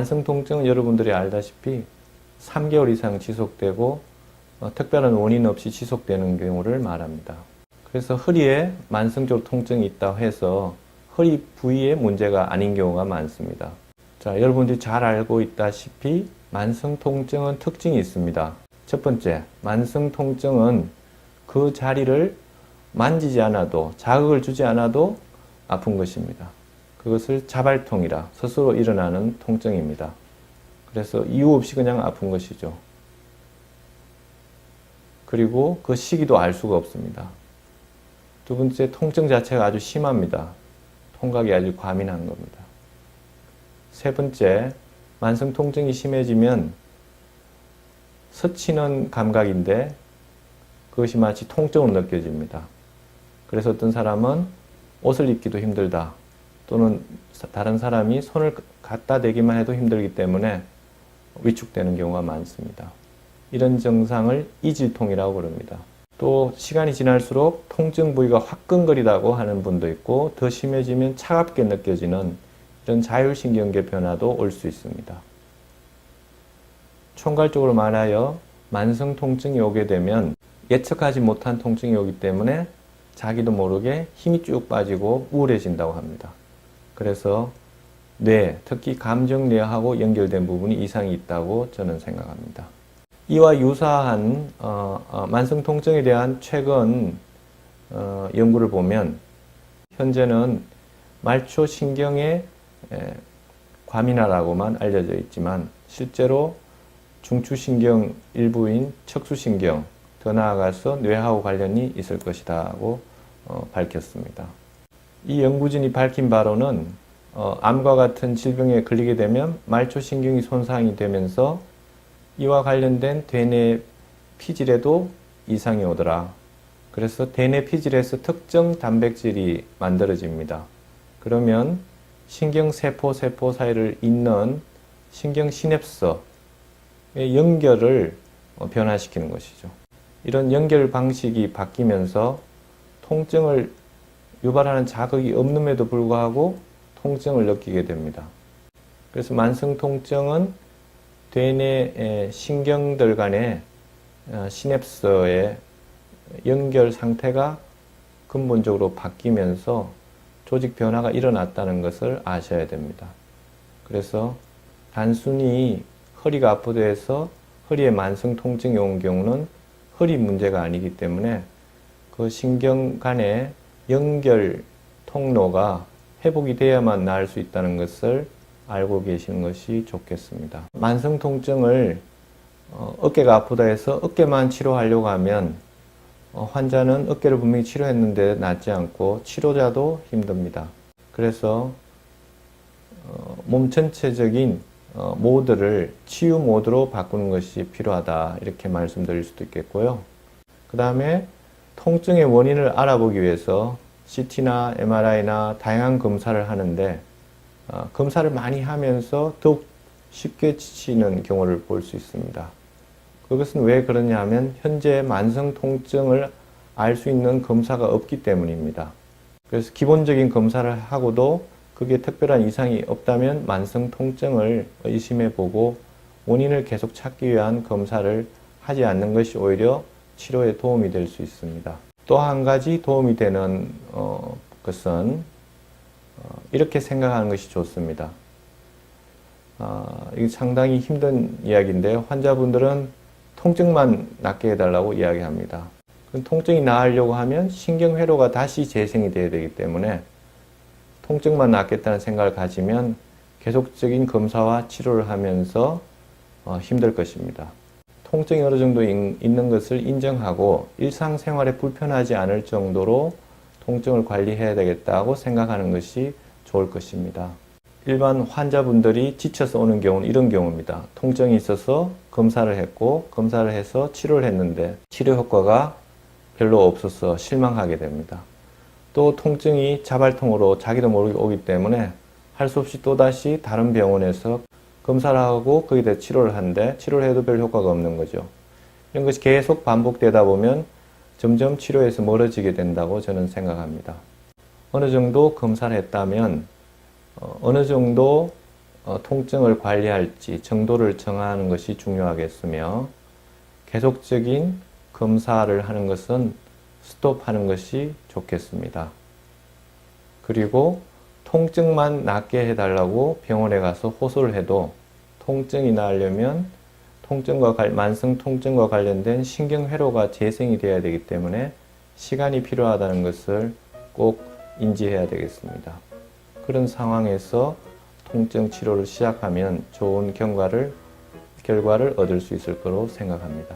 만성 통증은 여러분들이 알다시피 3개월 이상 지속되고 어, 특별한 원인 없이 지속되는 경우를 말합니다. 그래서 허리에 만성적으로 통증이 있다고 해서 허리 부위에 문제가 아닌 경우가 많습니다. 자, 여러분들이 잘 알고 있다시피 만성 통증은 특징이 있습니다. 첫 번째, 만성 통증은 그 자리를 만지지 않아도 자극을 주지 않아도 아픈 것입니다. 그것을 자발통이라 스스로 일어나는 통증입니다. 그래서 이유 없이 그냥 아픈 것이죠. 그리고 그 시기도 알 수가 없습니다. 두 번째, 통증 자체가 아주 심합니다. 통각이 아주 과민한 겁니다. 세 번째, 만성 통증이 심해지면 스치는 감각인데 그것이 마치 통증으로 느껴집니다. 그래서 어떤 사람은 옷을 입기도 힘들다. 또는 다른 사람이 손을 갖다 대기만 해도 힘들기 때문에 위축되는 경우가 많습니다. 이런 증상을 이질통이라고 부릅니다. 또 시간이 지날수록 통증 부위가 화끈거리다고 하는 분도 있고 더 심해지면 차갑게 느껴지는 이런 자율신경계 변화도 올 수 있습니다. 총괄적으로 말하여 만성 통증이 오게 되면 예측하지 못한 통증이 오기 때문에 자기도 모르게 힘이 쭉 빠지고 우울해진다고 합니다. 그래서 뇌, 특히 감정 뇌하고 연결된 부분이 이상이 있다고 저는 생각합니다. 이와 유사한 어, 어, 만성 통증에 대한 최근 어, 연구를 보면 현재는 말초 신경의 에, 과민화라고만 알려져 있지만 실제로 중추신경 일부인 척수신경 더 나아가서 뇌하고 관련이 있을 것이라고 어, 밝혔습니다. 이 연구진이 밝힌 바로는 어, 암과 같은 질병에 걸리게 되면 말초신경이 손상이 되면서 이와 관련된 대뇌 피질에도 이상이 오더라. 그래서 대뇌 피질에서 특정 단백질이 만들어집니다. 그러면 신경세포 세포 사이를 잇는 신경 시냅스의 연결을 어, 변화시키는 것이죠. 이런 연결 방식이 바뀌면서 통증을 유발하는 자극이 없음에도 불구하고 통증을 느끼게 됩니다. 그래서 만성 통증은 대뇌 신경들 간의 어, 시냅스의 연결 상태가 근본적으로 바뀌면서 조직 변화가 일어났다는 것을 아셔야 됩니다. 그래서 단순히 허리가 아프다 해서 허리에 만성 통증이 온 경우는 허리 문제가 아니기 때문에 그 신경 간의 연결 통로가 회복이 돼야만 나을 수 있다는 것을 알고 계시는 것이 좋겠습니다. 만성 통증을 어, 어깨가 아프다 해서 어깨만 치료하려고 하면 어, 환자는 어깨를 분명히 치료했는데 낫지 않고 치료자도 힘듭니다. 그래서 어, 몸 전체적인 어, 모드를 치유 모드로 바꾸는 것이 필요하다 이렇게 말씀드릴 수도 있겠고요. 그 다음에 통증의 원인을 알아보기 위해서 CT나 MRI나 다양한 검사를 하는데 어, 검사를 많이 하면서 더욱 쉽게 지치는 경우를 볼 수 있습니다. 그것은 왜 그러냐 하면 현재 만성 통증을 알 수 있는 검사가 없기 때문입니다. 그래서 기본적인 검사를 하고도 그게 특별한 이상이 없다면 만성 통증을 의심해 보고 원인을 계속 찾기 위한 검사를 하지 않는 것이 오히려 치료에 도움이 될 수 있습니다. 또 한 가지 도움이 되는 어, 것은 어, 이렇게 생각하는 것이 좋습니다. 어, 이게 상당히 힘든 이야기인데 환자분들은 통증만 낫게 해달라고 이야기합니다. 통증이 나으려고 하면 신경회로가 다시 재생이 돼야 되기 때문에 통증만 낫겠다는 생각을 가지면 계속적인 검사와 치료를 하면서 어, 힘들 것입니다. 통증이 어느 정도 있는 것을 인정하고 일상생활에 불편하지 않을 정도로 통증을 관리해야 되겠다고 생각하는 것이 좋을 것입니다. 일반 환자분들이 지쳐서 오는 경우는 이런 경우입니다. 통증이 있어서 검사를 했고 검사를 해서 치료를 했는데 치료 효과가 별로 없어서 실망하게 됩니다. 또 통증이 자발통으로 자기도 모르게 오기 때문에 할 수 없이 또다시 다른 병원에서 검사를 하고 대해 치료를 하는데 치료를 해도 별 효과가 없는 거죠. 이런 것이 계속 반복되다 보면 점점 치료에서 멀어지게 된다고 저는 생각합니다. 어느 정도 검사를 했다면 어, 어느 정도 어, 통증을 관리할지 정도를 정하는 것이 중요하겠으며 계속적인 검사를 하는 것은 스톱하는 것이 좋겠습니다. 그리고 통증만 낫게 해달라고 병원에 가서 호소를 해도 통증이 나으려면 통증과 관- 만성 통증과 관련된 신경 회로가 재생이 되어야 되기 때문에 시간이 필요하다는 것을 꼭 인지해야 되겠습니다. 그런 상황에서 통증 치료를 시작하면 좋은 경과를 결과를 얻을 수 있을 거로 생각합니다.